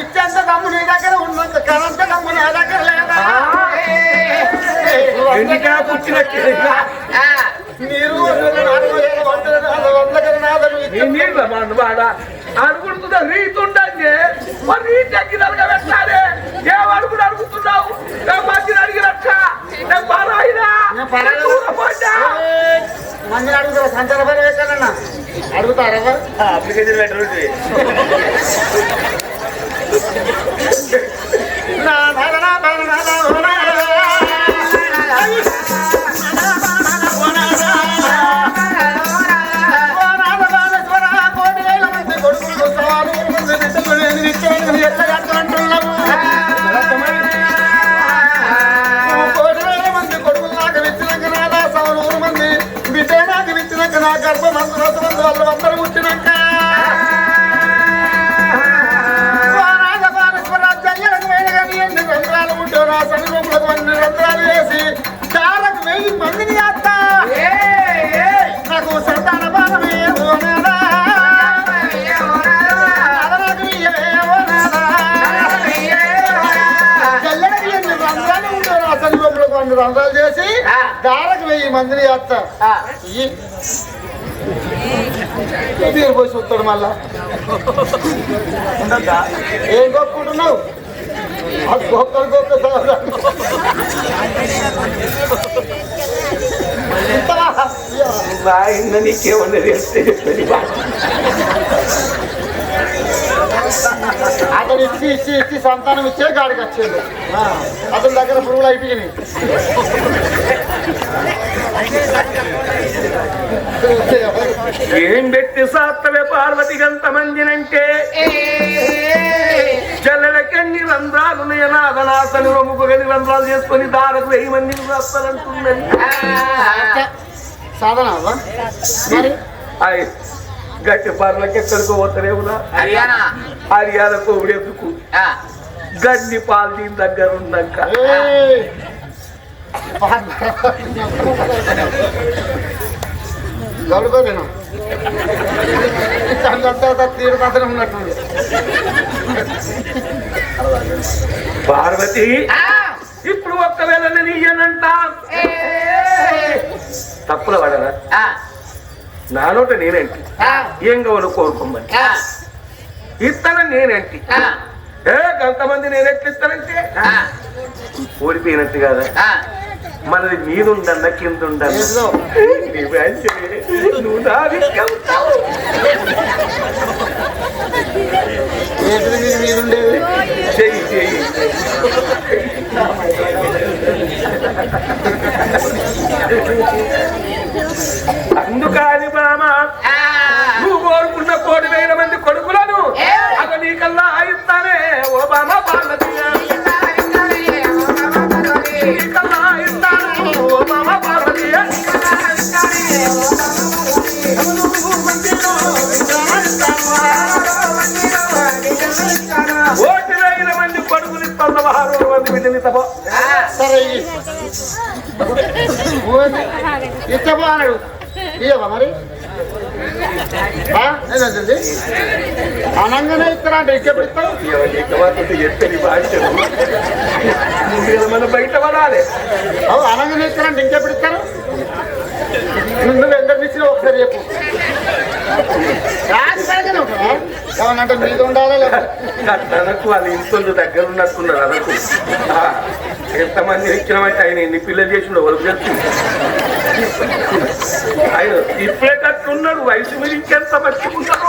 ఇచ్చేంత దమ్ము నీ దగ్గర ఉన్నంత కనంత దమ్ము నా దగ్గర లేదా? ఎన్నికా పుట్టినట్టు మీరు నాలుగు వేల వందల నాలుగు వందల నాలుగు నీ నీళ్ళ వాడ. అనుకుంటున్నా రీతి ఉండండి. మరి రీతి ఎక్కిదలుగా పెట్టాలి ఏం అడుగుడు అడుగుతున్నావు? నేను మంచిని అడిగినట్ట. నేను పరాయినా. నేను పరాయినా? మంది అడుగుతారా పని వేశానన్నా. అడుగుతారా? అప్లికేషన్ లెటర్ నా నా నా వాళ్ళు అందరూ వచ్చినాక అన్ని రంధ్రాలు వేసి వెయ్యి మందిని చేస్తా. నాకు సంతాన బాలమే ఓ నాదా. నాకు ఇయ్యవే ఓ నాదా. తెల్లడికి ఎన్ని రంధ్రాలు చేసి దారకు వెయ్యి మందిని చేస్తా. ఇయ్యి. తీరు పోయి చూస్తాడు మళ్ళా. ఏం గొప్పకుంటున్నావు అది గొప్ప గొప్ప ఆయన నీకేమన్నా తెలిస్తే అతను ఇచ్చి ఇచ్చి ఇచ్చి సంతానం ఇచ్చే గాడికి వచ్చింది అతని దగ్గర పురుగులు అయిపోయినాయి. ఏం పెట్టి సాత్తవే పార్వతి గంత మందినంటే? చెల్లెలకెన్ని రంధ్రాలు నాదనాసని రొమ్ముకు గని రంధ్రాలు చేసుకొని దారకు వెయ్యి మందిని సాధన గట్టి పర్లకి ఎక్కడికో పోతలేవునా? హర్యానా. హరియాల కోవిడెందుకు ఆ, గడ్డి పాలు దీని దగ్గర ఉన్నాక! గడుకోలేను అంతా తీరు ఉన్నట్టుంది పార్వతి ఆ, ఇప్పుడు ఒక్కవేళ నేను ఇయ్యనంట? తప్పుల పడరా నానోట? నేనేంటి ఏం కావాలో కోరుకోమని. ఇస్తాన నేనేంటి? ఏ కొంతమంది నేను ఎట్లా ఇస్తానంటే ఓడిపోయినట్టు కాదా. మనది మీద ఉందన్న కింద చెయ్యి చెయ్యి అందుకని బామ ఆ. నువ్వు కోరుకున్న కోటి వేల మంది కొడుకులను. అవి నీకల్లా ఆయిస్తానే ఓ బామ పార్వతీయ తప్ప సరే ఇచ్చబో అన్నాడు. ఇయ్యవా మరి? ఆ? ఏంటండి అనంగానే ఇస్తారా అంటే ఇంకెప్పుడు ఇస్తావు? ఎత్తని మన బయట పడాలి. అవు అనంగానే ఇస్తారంటే ఇంకెప్పుడు ఇస్తారు? నువ్వు ఎంత ఇచ్చినా ఒకసారి చెప్పు. ఏమన్నంటే మీద ఉండాలా వాళ్ళ ఇంట్లో దగ్గర ఉన్నట్టున్నారు అనకు ఎంతమంది ఇచ్చినామంటే ఆయన ఎన్ని పిల్లలు చేసిండో వాళ్ళకి తెలుసు. ఆయన ఇప్పుడే కట్టున్నాడు వయసు మీద ఇంకెంత మర్చిపోతారు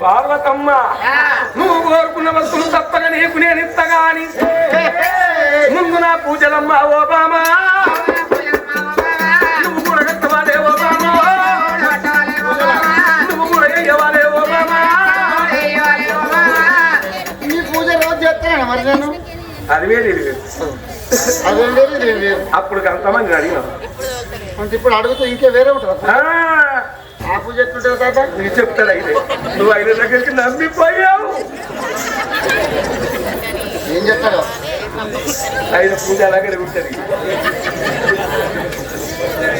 పార్వతమ్మ నువ్వు కోరుకున్న వస్తువులు తప్పగా నీకు నేను ఇస్తగా అని ముందు నా పూజలమ్మ ఓ బామా. రోజు చేస్తాను మరి నేను అది వేరే ఇది. వేరు. అదేం వేరు ఇదేం వేరు అప్పుడు అంతమంది అడిగినాం. అంటే ఇప్పుడు అడుగుతూ ఇంకే వేరే ఉంటుంది ఆ, పూజ ఎట్లుంటుంది నీకు చెప్తాడు అయితే నువ్వు ఆయన దగ్గరికి నమ్మిపోయావు. ఏం చెప్తాడు ఆయన పూజ అలాగే ఉంటుంది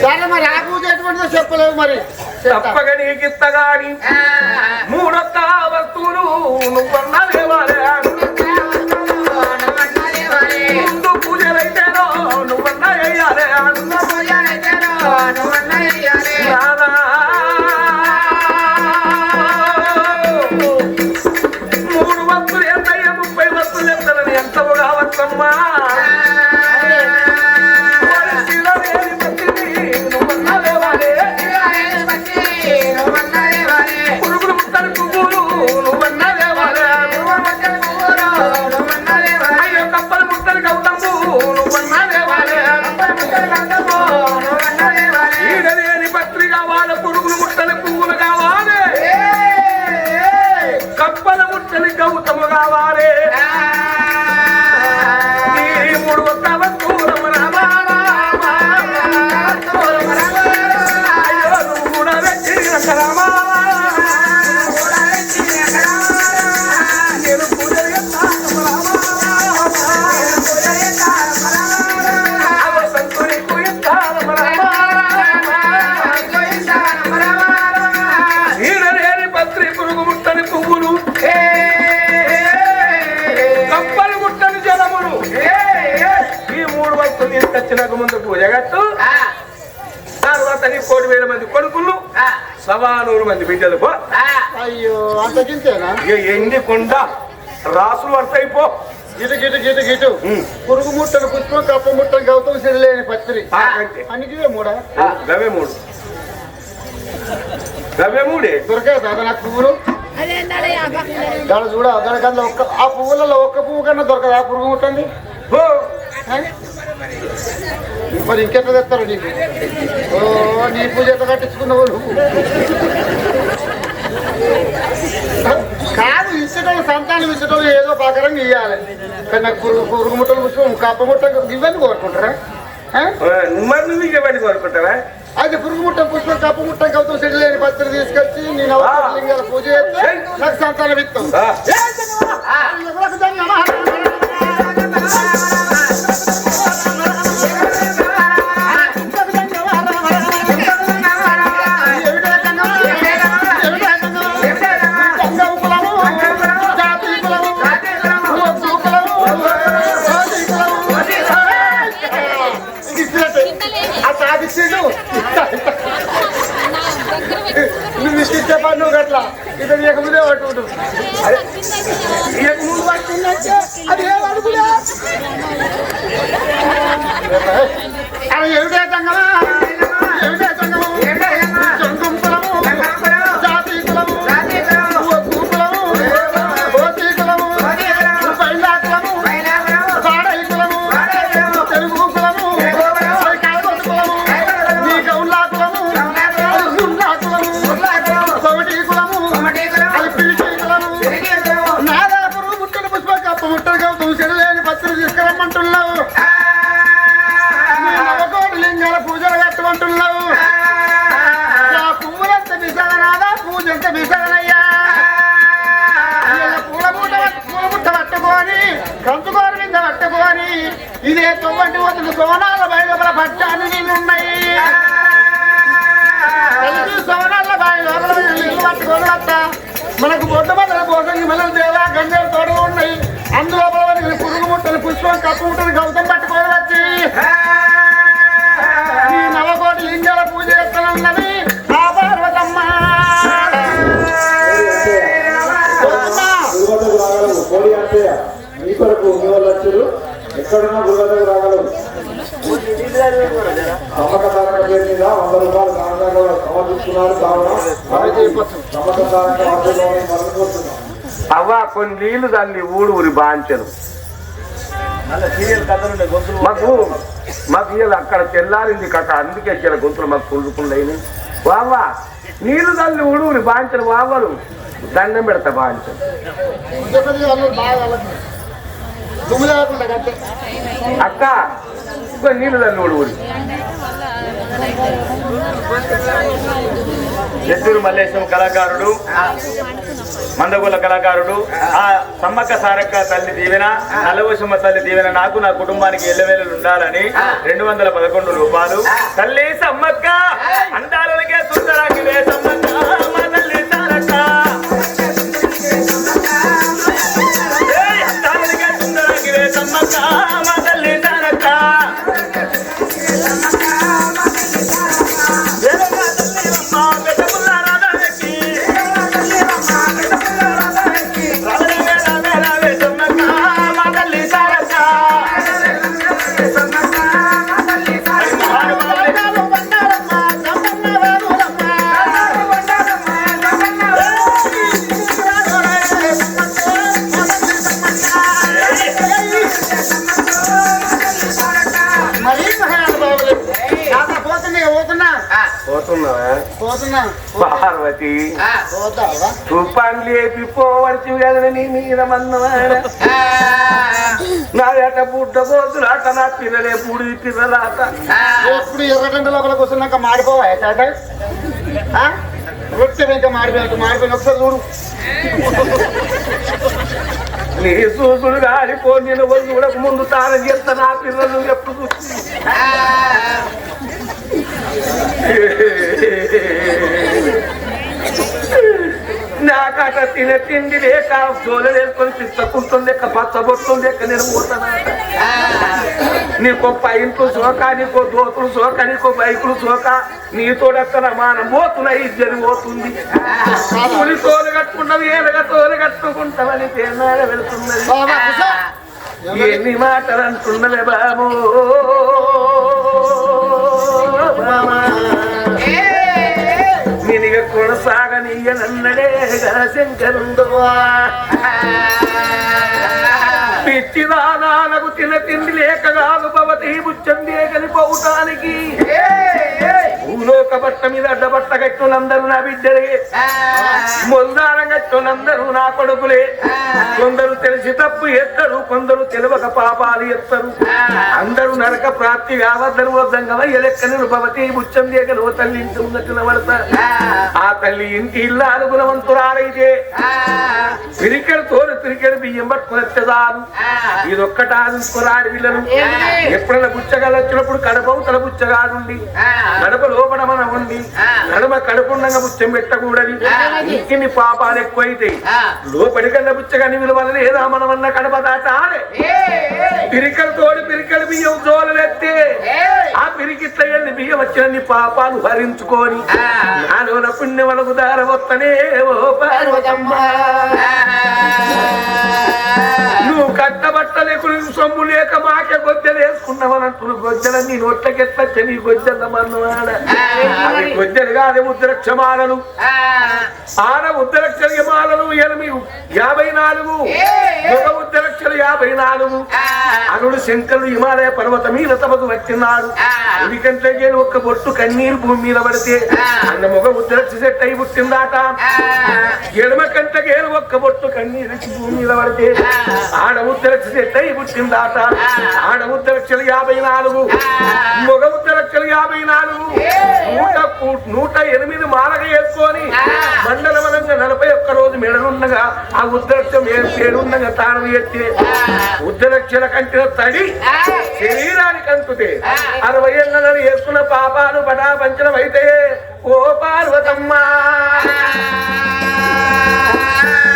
సరే మరి ఆ పూజ ఎటువంటిదో చెప్పలేవు మరి. తప్పక నీకిత్తగాని మూడొక్క వస్తువులు నువ్వన్నదేవాలే ముందు పూజలైతేనో నువ్వన్న వేయాలే నీ కోటి వేల మంది కొడుకులు. సవా నూరు మంది బిడ్డలు పో. అయ్యో అంతకింతేనా ఎండి కొండ రాసులు వస్తాయిపో గిటు గిటు గిటు గిటు. పురుగు ముట్టను పుష్పం కప్ప ముట్టను గౌతమ్ సిరిలేని పత్రి. అంతే. అన్నిటివే మూడా? గవే మూడు. గవే మూడే? దొరకాయి దాదా నాకు పువ్వులు. దాని చూడ దాని కన్నా ఒక్క ఆ పువ్వులలో ఒక్క పువ్వు కన్నా దొరకదు? ఆ పురుగు ముట్టండి? మరి ఇంకెట్లా తెస్తారు నీకు? ఓ నీ పూజ ఎట్లా కట్టించుకున్నావు నువ్వు? కాదు ఇచ్చటోళ్ళు సంతానం ఇచ్చటోళ్ళు ఏదో ప్రకారంగా ఇవ్వాలి కానీ నాకు పురుగు ముట్టలు పుష్పం కప్ప ముట్ట ఇవన్నీ కోరుకుంటారా? మరి నువ్వు ఇక పని కోరుకుంటావా? అయితే పురుగు ముట్ట పుష్పం కప్ప ముట్ట గౌతమ్ సెడి లేని పత్రి తీసుకొచ్చి నేను అవతార పూజ చేస్తే నాకు సంతానం ఇస్తాం రూపాయలు కావున అవ్వ కొన్ని నీళ్ళు దాన్ని ఊడు ఊరి బాంచను మాకు మాకు ఇలా అక్కడ తెల్లారింది కథ అందుకే చిల గొంతులు మాకు కుళ్ళుకున్నాయి వావా నీళ్ళు తల్లి ఊడు ఊరి బాంచను వావలు దండం పెడతా బాంచను అక్క ఇంకో నీళ్ళు తల్లి ఊడు చెత్తూరు మల్లేశం కళాకారుడు మందగోల కళాకారుడు ఆ సమ్మక్క సారక్క తల్లి దీవెన నల్లవశమ్మ తల్లి దీవెన నాకు నా కుటుంబానికి ఎల్లవేళలు ఉండాలని రెండు వందల పదకొండు రూపాయలు. తల్లి సమ్మక్క అందాలకే సుందరాకి సమ్మక్క తల్లి సారక్క. సమ్మక్క రూపాన్ని లేపి పోవచ్చు కదా నీ మీద మన్నవాడ. నా ఏట బుడ్డ పోతులు అట నా పిల్లలే పుడి పిల్లలాట ఎప్పుడు ఎర్రగంట లోపల కూర్చున్నాక మాడిపోవా ఆ? రొట్టె ఇంకా మాడిపోయాక మాడిపోయిన ఒకసారి చూడు. నీ చూసుడు గాలిపో నేను చూడక ముందు తానం చేస్తా నా పిల్లలు ఎప్పుడు చూసి నాకట తిన తిండి లేక జోలు వేసుకొని పిచ్చకుంటుంది లెక్క పచ్చబొట్టుంది ఎక్క నేను పోతానట నీకో పైంట్లు సోక నీకో దోతులు సోక నీకో బైకులు సోక నీతోడక్కడ మానం పోతున్నాయి ఇద్దరు పోతుంది. పులి తోలు కట్టుకున్నవి ఏలగా తోలు కట్టుకుంటామని తేనాడ వెళ్తున్నది. ఎన్ని మాటలు అంటున్నవే బాబు. కొనసాగనీయనన్నడే శంకరుండువా పిచ్చిదానాలకు తిన తిండి లేక కాదు భవతి బుచ్చం దేగని బట్ట మీద అడ్డబట్ట కట్టునందరూ నా బిడ్డలే. మొల్దారం కట్టునందరూ నా కొడుకులే. కొందరు తెలిసి తప్పు ఎత్తరు కొందరు తెలియక పాపాలు ఎత్తరు. అందరూ నరక ప్రాప్తి కావద్దరు వద్దంగా ఎలెక్కని భవతి బుచ్చం దేగలు తల్లి ఇంటి ఉన్నట్టు ఆ. తల్లి ఇంటి ఇల్లాలు గుణవంతురాలైతే పిరికెడు తోడు పిరికెడు బియ్యం పట్టుకుని వచ్చేదారు ఇదొక్కట ఆదుకురాడి వీళ్ళను ఎప్పుడైనా బుచ్చగాలు వచ్చినప్పుడు కడపవుతల బుచ్చగాడుండి కడప లోపల మనం ఉండి కడప కడుపుండగా బుచ్చం పెట్టకూడదు ఇంటిని పాపాలు ఎక్కువైతే లోపలి కన్నా బుచ్చగాని విలువలు లేదా మనమన్న కడప దాటాలే. పిరికలు తోడు పిరికలు బియ్యం జోలెత్తే ఆ పిరికిట్ల ఎన్ని బియ్యం వచ్చిన పాపాలు భరించుకొని నాలోన పుణ్యములకు దార వస్తనే ఓ పార్వతమ్మ. నువ్వు కట్టబట్టలే సొమ్ము లేక మాకే గొద్దెలు వేసుకున్నావని అంటున్న గొద్దెల నీ నోట్లకెట్ల నీ గొద్దెల మన్నవాడ అవి గొద్దెలు కాదే ఉద్రక్షమాలలు ఆడ మాలలు ఎనిమిది యాభై నాలుగు. ఒక ఉద్రక్షలు యాభై నాలుగు. అనుడు శంకరుడు హిమాలయ పర్వత మీద తమకు వచ్చినాడు ఉడికంటే ఒక్క బొట్టు కన్నీరు భూమి మీద పడితే అన్న మొగ ఉద్రక్ష సెట్ అయి పుట్టిందాట. ఎడమ కంటకేలు ఒక్క బొట్టు కన్నీరు భూమి మీద పడితే ఆడ ఉద్రక్ష సెట్ అయి పుట్టిందాట. ఆడ ఉద్రక్షలు యాభై నాలుగు. మొగ ఉద్రక్షలు యాభై నాలుగు. నూట నూట ఎనిమిది మాలగ వేసుకొని మండలవనంగా నలభై ఒక్క రోజు మెడలుండగా ఆ ఉద్రక్షం ఏ పేరుండగా తాను ఎత్తే ఉద్రక్షల కంటిన తడి శరీరానికి అంటుతే అరవై ఏళ్ళలో వేసుకున్న పాపాలు బడా పంచడం అయితే ఓ పార్వతమ్మ!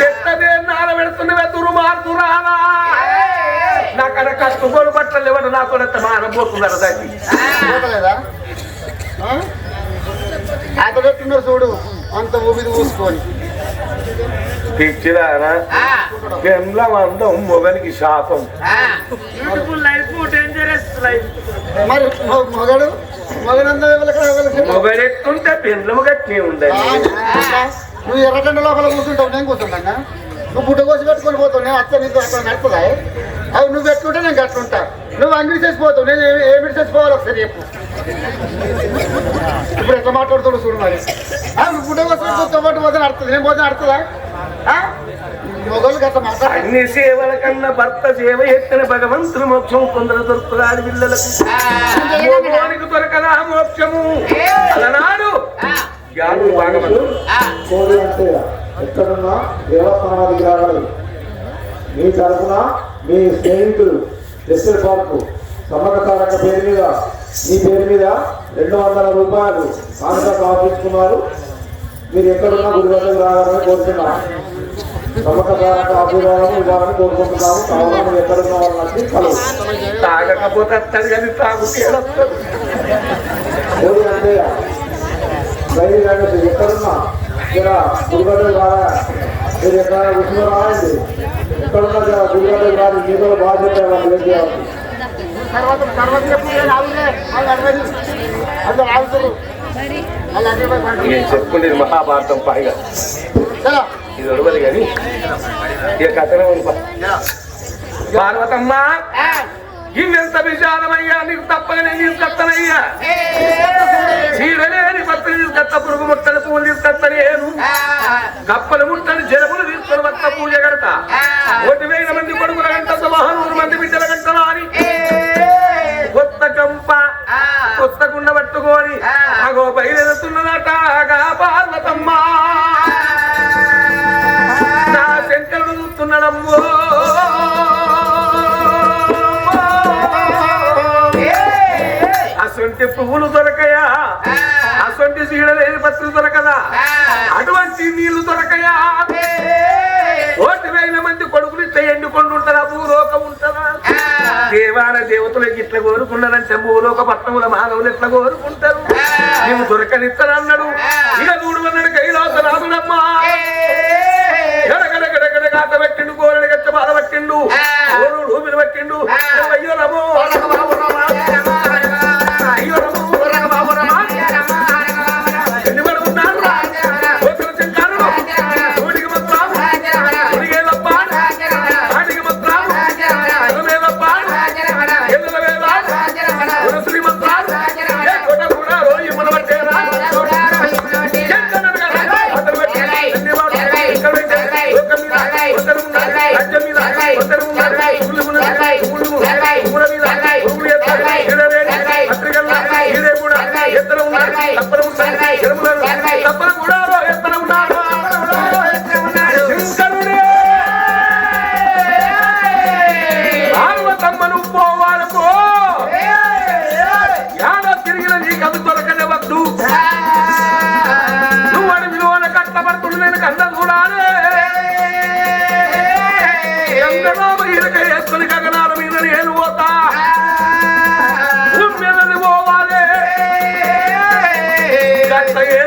పెట్టదే నాల పెడుతున్నవే దుర్మార్గురాలా బట్టలు ఇవ్వడు నాకు అంత మానబోతున్నారు దాన్ని. పోతలేదా ఆ? అంత పెట్టున్నారు చూడు? అంత ఊపిది పూసుకొని. పిచ్చిదానా గెమ్లం అందం మొగనికి శాపం. మరి మొ- మొగడు? మొగడంతా ఎవరికి ఎవరికి మొగడెట్టుంటే పెండ్లము గట్టి ఆ, ఉండాలి నువ్వు ఎర్రగంట లోపల కూర్చుంటావు నేను కూర్చుంటా నువ్వు బుడ్డ కోసి పెట్టుకొని పోతావు నేను అత్త నీతో అట్లా నడుపుదా అవి నువ్వు పెట్టుకుంటే నేను కట్టుకుంటా నువ్వు అంగడి చేసిపోతావు. నేను ఏ- ఏమిటి చేసిపోవాలి ఒకసారి చెప్పు. ఇప్పుడు ఎట్లా మాట్లాడుతాడు చూడు మరి. కోసి పెట్టుకుంటా పాటు పోతే నడుతుంది నేను పోతే మాట్లాడాలి అన్ని సేవల కన్నా భర్త సేవ ఎత్తిన భగవంతుని మోక్షం కొందరు పిల్లలకు. మోగోనికి దొరకదా మోక్షము? అలనాడు. కోడి అంటే ఎక్కడున్నా దేవస్థానానికి రావాలి. మీ తరఫున మీ స్నేహితుడు ఎస్ఎల్ పార్కు సమ్మక సారక పేరు మీద మీ పేరు మీద రెండు వందల రూపాయలు కానుక సమర్పించుకున్నారు మీరు ఎక్కడున్నా వద్దకు రావాలని కోరుతున్నాం. సమ్మక సారక ఆశీర్వాదం ఇవ్వాలని కోరుకుంటున్నాము. కావున మీరు ఎక్కడున్న వాళ్ళకి కలవు. తాగకపోతే అంటే ఎక్కడున్నా ఇక్కడ రారా మీరు ఎక్కడ రాయండి ఎక్కడున్నా రాని మీతో బాగా చెప్పారు వాళ్ళు ఏం చేయాలి? నేను చెప్పుకునేది మహాభారతం పైగా. చలో. ఇది ఒడవదు కానీ ఇక కథనే ఉంది. పార్వతమ్మ ఇన్నెంత విశాలమయ్యా నీకు తప్పగా నేను తీసుకొస్తానయ్యా. తీసుకొస్తా పురుగు ముట్టని పూలు తీసుకొస్తాను ఏను. కప్పలు ముట్టని జలములు తీసుకొని వస్తా పూజ కడతా ఒకటి వేల మంది కొడుకుల గంట నూరు మంది బిడ్డల గంటలు అని కొత్త కంప కొత్త కుండ పట్టుకొని అగో బయలుతున్నదట పార్వతమ్మ. నా శంకరుడు చూస్తున్నాడమ్మో. అసొంటి పువ్వులు దొరకయా? సీడలేని పత్రి దొరకదా? అటువంటి నీళ్ళు దొరకయా? కోటి వేల మంది కొడుకులు ఇట్లా ఎండుకొని ఉంటారా భూలోకం ఉంటుందా? దేవాల దేవతలకు ఇట్లా కోరుకున్నారంటే భూలోక పట్టణముల మానవులు ఎట్లా కోరుకుంటారు? నువ్వు దొరకనిస్తానన్నాడు ఇక చూడు అన్నాడు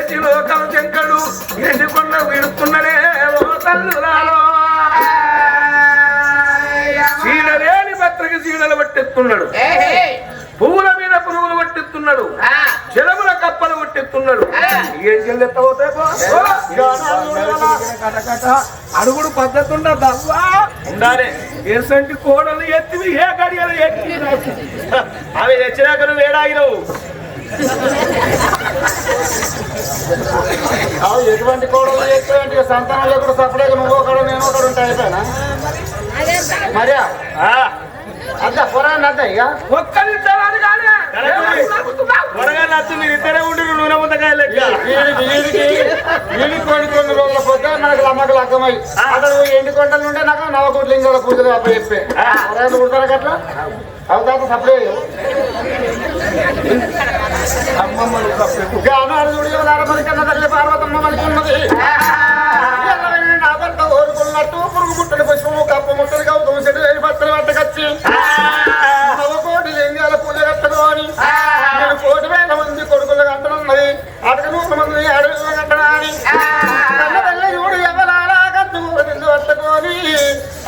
ఏసి లోకం చెంకడు ఎండుకున్న విడుకున్నడే ఓ తల్లురాలో. సీడలేని పత్రిక సీడలు పట్టెత్తున్నాడు. పువ్వుల మీద పురుగులు పట్టెత్తున్నాడు. జలముల కప్పలు పట్టెత్తున్నాడు. ఏం. చెల్లెత్తవుతాయి అడుగుడు పద్ధతి ఉండదవ్వా ఉండాలి. ఎసంటి కోడలు ఎత్తివి ఏ గడియలు ఎత్తి అవి తెచ్చినాక నువ్వు ఏడాగినవు? అవి ఎటువంటి కోడలు ఎటువంటి సంతానం లేకుండా సపరేట్ నువ్వు ఒకడు నేను ఒకడు ఉంటాయి అయిపోయినా మరియా అద్దా పొరాన్ని అద్దా ఇక త్వరగా నచ్చు మీరు ఇద్దరే ఉండి నూనె ముందకాయ లెక్క వీడికి కొన్ని కొన్ని రోజుల పొద్దు మనకు అమ్మకు లగ్గమై అతను ఎండి కొండల నుండే నాకు నవకోట్లింగాల పూజలు అప్ప చెప్పే పొరాలు ఉంటారు అట్లా అవుతాక సప్లై అమ్మమ్మలు తప్పెట్టు గాను అడుగుడు ఎవరు తల్లి పార్వతమ్మ మనకి ఉన్నది పురుగు ముట్టడి పుష్పము కప్ప ముట్టడి గౌతమ చెడు వేడి పత్తలు పట్టకచ్చి నవకోటి లింగాల పూజ కట్టడం నేను కోటి వేల మంది కొడుకులు కట్టనున్నది అటక నూరు మంది అడవులు కట్టడా అని కన్న తల్లి చూడు ఎవరాలా కట్టు నిన్ను పట్టుకొని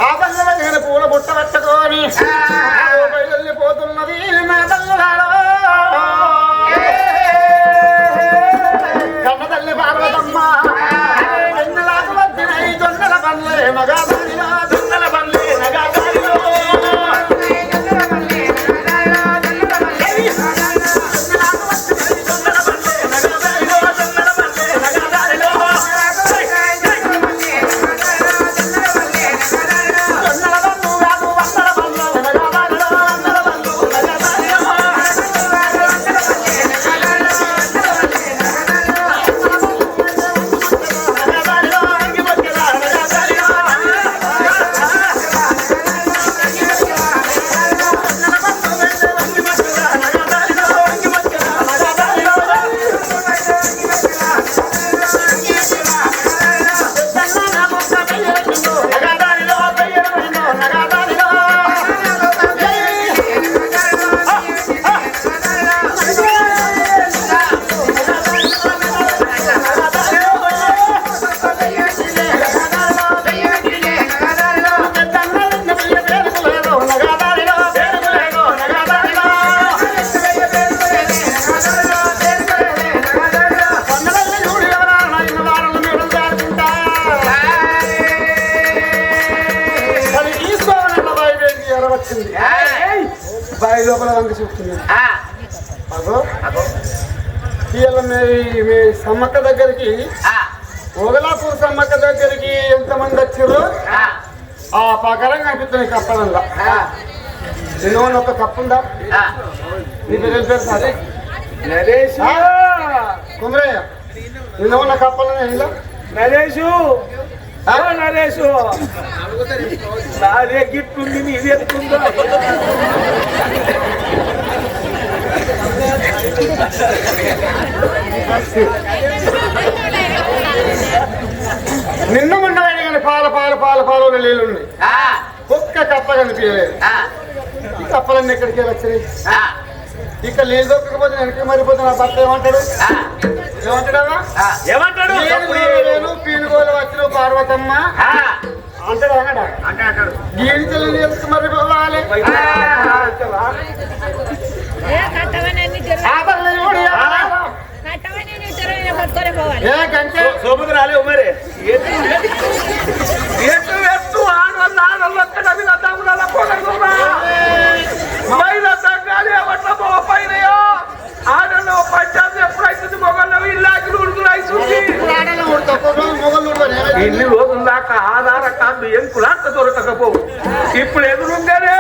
ఆ పల్లె పూల బుట్ట పట్టుకొని పోతున్నది నా తల్లి Emma Gama. ప్రకారం కనిపిస్తుంది కప్పలంగా నేను ఒక కప్పు ఉందా నీ పేరు పేరు సరే? నరేష్. కుమరయ్య. నిన్న ఉన్న కప్పలు నరేషు. నరేషు. నాదే గిట్టుంది నీది ఎత్తుందా? నిన్న మొన్న కానీ పాల పాల పాల పాల నీళ్ళు ఉన్నాయి. ఒక్క కప్ప కనిపించలేదు ఈ కప్పలన్నీ ఎక్కడికి వెళ్ళి వచ్చినాయి ఇక నీళ్ళు దొక్కకపోతే వెనక్కి మరిపోతే నా భర్త ఏమంటాడు? ఏమంటాడమ్మా ఏమంటాడు? నేను నేను పీనుగోలు వచ్చిన పార్వతమ్మ. అంటాడు అన్నాడా చెల్లి ఎందుకు ఏ గంటే? మరి ఎత్తు ఎత్తు ఎత్తు ఆడవాళ్ళు ఆడవాళ్ళు ఇన్ని రోజుల దాకా ఆధార కార్డు ఎంకులాక దొరకకపోవు ఇప్పుడు ఎదురుండేనే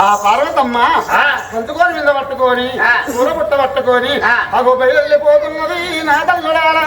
ఆ పార్వతమ్మ కంచుకోని మీద పట్టుకొని కూర పుట్ట పట్టుకొని అగో బయలుపోతున్నది నా తల్లుడారా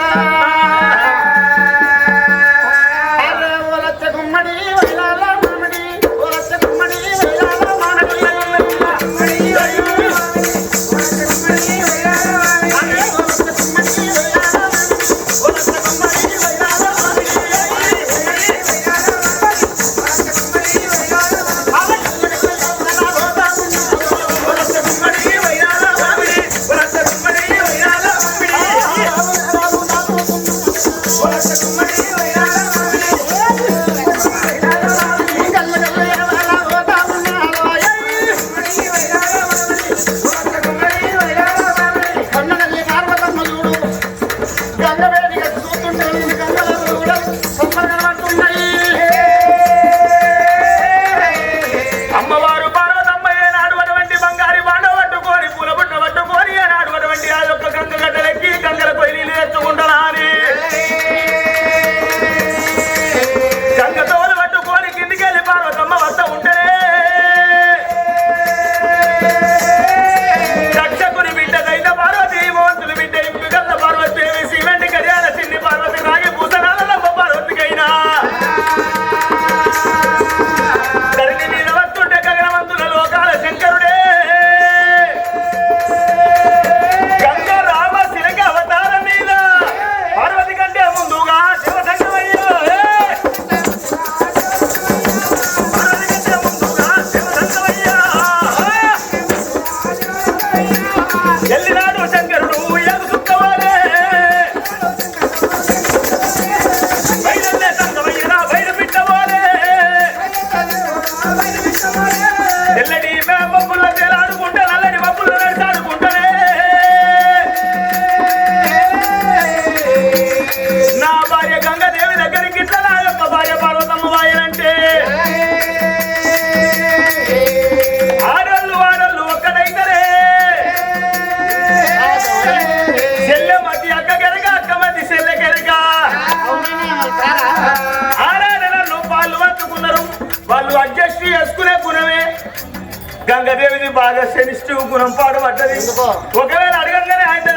మతి వాళ్ళు వాళ్ళు అడ్జస్ట్ చేసుకునే గుణమే. గంగదేవిది బాగా శనిష్ఠు గుణం పాడు పడ్డది ఒకవేళ అడగంగానే ఆయన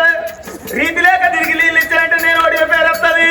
రీతి లేక తిరిగి నీళ్ళు ఇచ్చారంటే నేను ఓడిపోయి వస్తుంది